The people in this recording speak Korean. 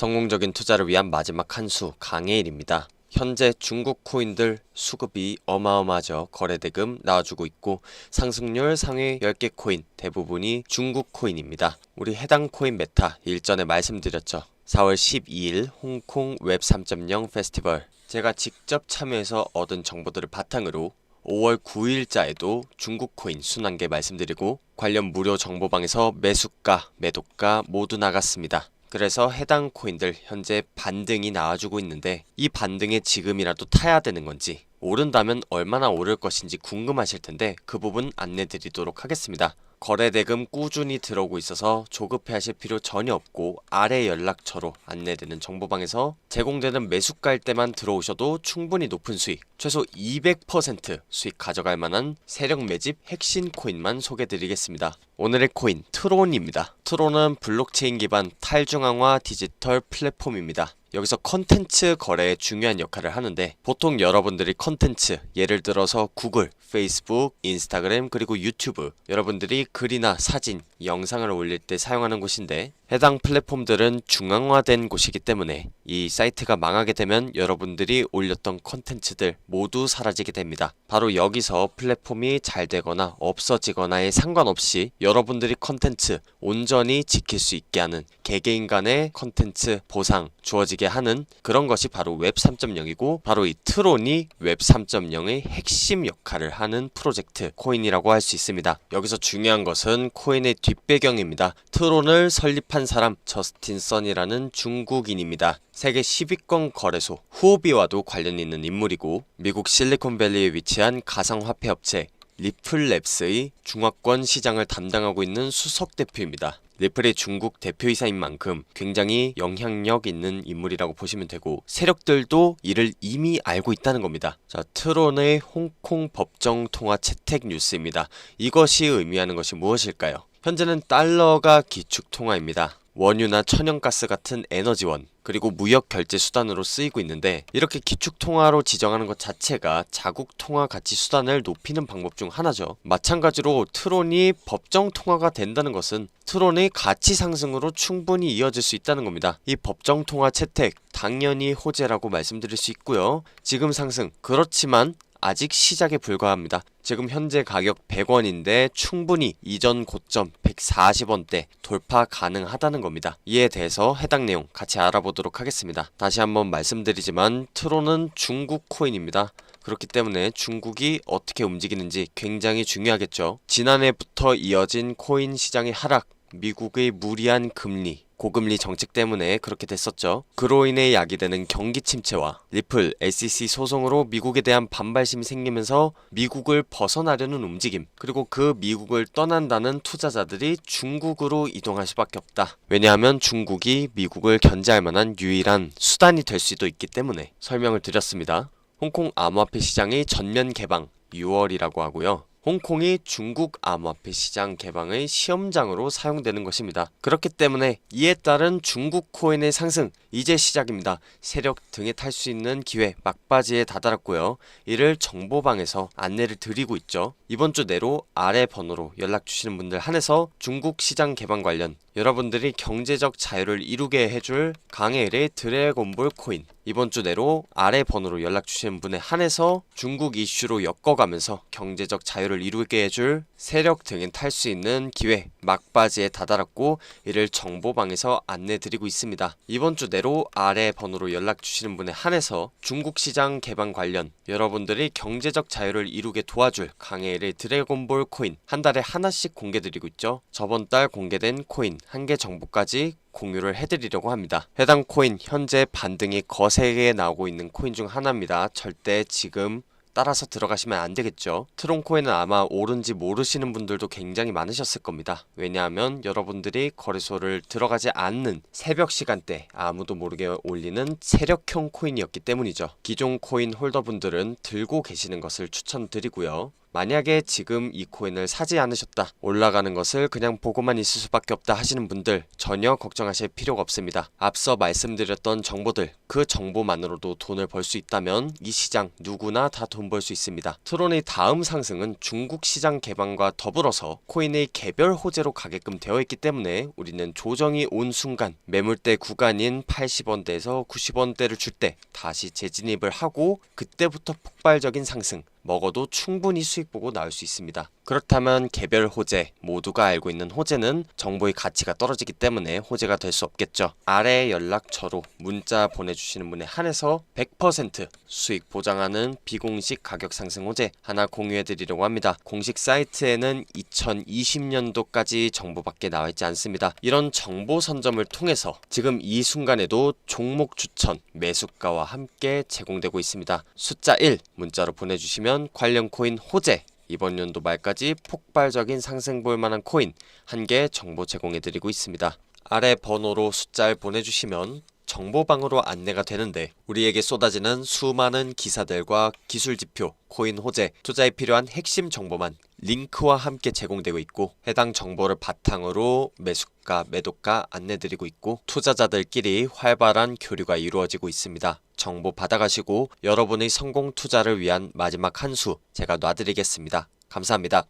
성공적인 투자를 위한 마지막 한 수 강해일입니다. 현재 중국 코인들 수급이 어마어마하죠. 거래대금 나와주고 있고 상승률 상위 10개 코인 대부분이 중국 코인입니다. 우리 해당 코인 메타 일전에 말씀드렸죠. 4월 12일 홍콩 웹 3.0 페스티벌 제가 직접 참여해서 얻은 정보들을 바탕으로 5월 9일자에도 중국 코인 순환계 말씀드리고 관련 무료 정보방에서 매수가, 매도가 모두 나갔습니다. 그래서 해당 코인들 현재 반등이 나와주고 있는데 이 반등에 지금이라도 타야 되는 건지 오른다면 얼마나 오를 것인지 궁금하실 텐데 그 부분 안내 드리도록 하겠습니다. 거래대금 꾸준히 들어오고 있어서 조급해 하실 필요 전혀 없고 아래 연락처로 안내되는 정보방에서 제공되는 매수가일 때만 들어오셔도 충분히 높은 수익, 최소 200% 수익 가져갈 만한 세력 매집 핵심 코인만 소개드리겠습니다. 오늘의 코인 트론입니다. 트론은 블록체인 기반 탈중앙화 디지털 플랫폼입니다. 여기서 컨텐츠 거래에 중요한 역할을 하는데 보통 여러분들이 컨텐츠 예를 들어서 구글, 페이스북, 인스타그램 그리고 유튜브 여러분들이 글이나 사진, 영상을 올릴 때 사용하는 곳인데 해당 플랫폼들은 중앙화된 곳이기 때문에 이 사이트가 망하게 되면 여러분들이 올렸던 컨텐츠들 모두 사라지게 됩니다. 바로 여기서 플랫폼이 잘 되거나 없어지거나에 상관없이 여러분들이 컨텐츠 온전히 지킬 수 있게 하는 개개인 간의 컨텐츠 보상 주어지게 하는 그런 것이 바로 웹 3.0이고 바로 이 트론이 웹 3.0의 핵심 역할을 하는 프로젝트 코인이라고 할 수 있습니다. 여기서 중요한 것은 코인의 뒷배경입니다. 트론을 설립한 사람 저스틴 선이라는 중국인입니다. 세계 10위권 거래소 후오비와도 관련 있는 인물이고 미국 실리콘밸리에 위치한 가상화폐 업체 리플랩스의 중화권 시장을 담당하고 있는 수석 대표입니다. 리플의 중국 대표이사인 만큼 굉장히 영향력 있는 인물이라고 보시면 되고 세력들도 이를 이미 알고 있다는 겁니다. 자, 트론의 홍콩 법정 통화 채택 뉴스입니다. 이것이 의미하는 것이 무엇일까요? 현재는 달러가 기축 통화입니다. 원유나 천연가스 같은 에너지원 그리고 무역 결제 수단으로 쓰이고 있는데 이렇게 기축 통화로 지정하는 것 자체가 자국 통화 가치 수단을 높이는 방법 중 하나죠. 마찬가지로 트론이 법정 통화가 된다는 것은 트론의 가치 상승으로 충분히 이어질 수 있다는 겁니다. 이 법정 통화 채택 당연히 호재라고 말씀드릴 수 있고요. 지금 상승 그렇지만 아직 시작에 불과합니다. 지금 현재 가격 100원인데 충분히 이전 고점 140원대 돌파 가능하다는 겁니다. 이에 대해서 해당 내용 같이 알아보도록 하겠습니다. 다시 한번 말씀드리지만 트론은 중국 코인입니다. 그렇기 때문에 중국이 어떻게 움직이는지 굉장히 중요하겠죠. 지난해부터 이어진 코인 시장의 하락, 미국의 무리한 금리, 고금리 정책 때문에 그렇게 됐었죠. 그로 인해 야기되는 경기 침체와 리플, SEC 소송으로 미국에 대한 반발심이 생기면서 미국을 벗어나려는 움직임, 그리고 그 미국을 떠난다는 투자자들이 중국으로 이동할 수밖에 없다. 왜냐하면 중국이 미국을 견제할 만한 유일한 수단이 될 수도 있기 때문에 설명을 드렸습니다. 홍콩 암호화폐 시장의 전면 개방 6월이라고 하고요. 홍콩이 중국 암호화폐 시장 개방의 시험장으로 사용되는 것입니다. 그렇기 때문에 이에 따른 중국 코인의 상승 이제 시작입니다. 세력 등에 탈 수 있는 기회 막바지에 다다랐고요. 이를 정보방에서 안내를 드리고 있죠. 이번 주 내로 아래 번호로 연락 주시는 분들 한해서 중국 시장 개방 관련 여러분들이 경제적 자유를 이루게 해줄 강해일의 드래곤볼 코인 이번 주 내로 아래 번호로 연락 주시는 분에 한해서 중국 이슈로 엮어가면서 경제적 자유를 이루게 해줄 세력 등에 탈수 있는 기회 막바지에 다다랐고 이를 정보방에서 안내드리고 있습니다. 이번 주 내로 아래 번호로 연락 주시는 분에 한해서 중국 시장 개방 관련 여러분들이 경제적 자유를 이루게 도와줄 강해일의 드래곤볼 코인 한 달에 하나씩 공개드리고 있죠. 저번 달 공개된 코인 한 개 정보까지 공유를 해드리려고 합니다. 해당 코인 현재 반등이 거세게 나오고 있는 코인 중 하나입니다. 절대 지금 따라서 들어가시면 안 되겠죠. 트론코인은 아마 옳은지 모르시는 분들도 굉장히 많으셨을 겁니다. 왜냐하면 여러분들이 거래소를 들어가지 않는 새벽 시간대 아무도 모르게 올리는 세력형 코인이었기 때문이죠. 기존 코인 홀더분들은 들고 계시는 것을 추천드리고요. 만약에 지금 이 코인을 사지 않으셨다. 올라가는 것을 그냥 보고만 있을 수밖에 없다 하시는 분들 전혀 걱정하실 필요가 없습니다. 앞서 말씀드렸던 정보들 그 정보만으로도 돈을 벌 수 있다면 이 시장 누구나 다 돈 벌 수 있습니다. 트론의 다음 상승은 중국 시장 개방과 더불어서 코인의 개별 호재로 가게끔 되어 있기 때문에 우리는 조정이 온 순간 매물대 구간인 80원대에서 90원대를 줄 때 다시 재진입을 하고 그때부터 폭발적인 상승 먹어도 충분히 수익 보고 나올 수 있습니다. 그렇다면 개별 호재 모두가 알고 있는 호재는 정보의 가치가 떨어지기 때문에 호재가 될 수 없겠죠. 아래 연락처로 문자 보내주시는 분에 한해서 100% 수익 보장하는 비공식 가격 상승 호재 하나 공유해드리려고 합니다. 공식 사이트에는 2020년도까지 정보밖에 나와 있지 않습니다. 이런 정보 선점을 통해서 지금 이 순간에도 종목 추천 매수가와 함께 제공되고 있습니다. 숫자 1 문자로 보내주시면 관련 코인 호재 이번 연도 말까지 폭발적인 상승 볼 만한 코인 한 개 정보 제공해드리고 있습니다. 아래 번호로 숫자를 보내주시면 정보방으로 안내가 되는데 우리에게 쏟아지는 수많은 기사들과 기술 지표, 코인 호재, 투자에 필요한 핵심 정보만 링크와 함께 제공되고 있고 해당 정보를 바탕으로 매수가, 매도가 안내드리고 있고 투자자들끼리 활발한 교류가 이루어지고 있습니다. 정보 받아가시고 여러분의 성공 투자를 위한 마지막 한 수 제가 놔드리겠습니다. 감사합니다.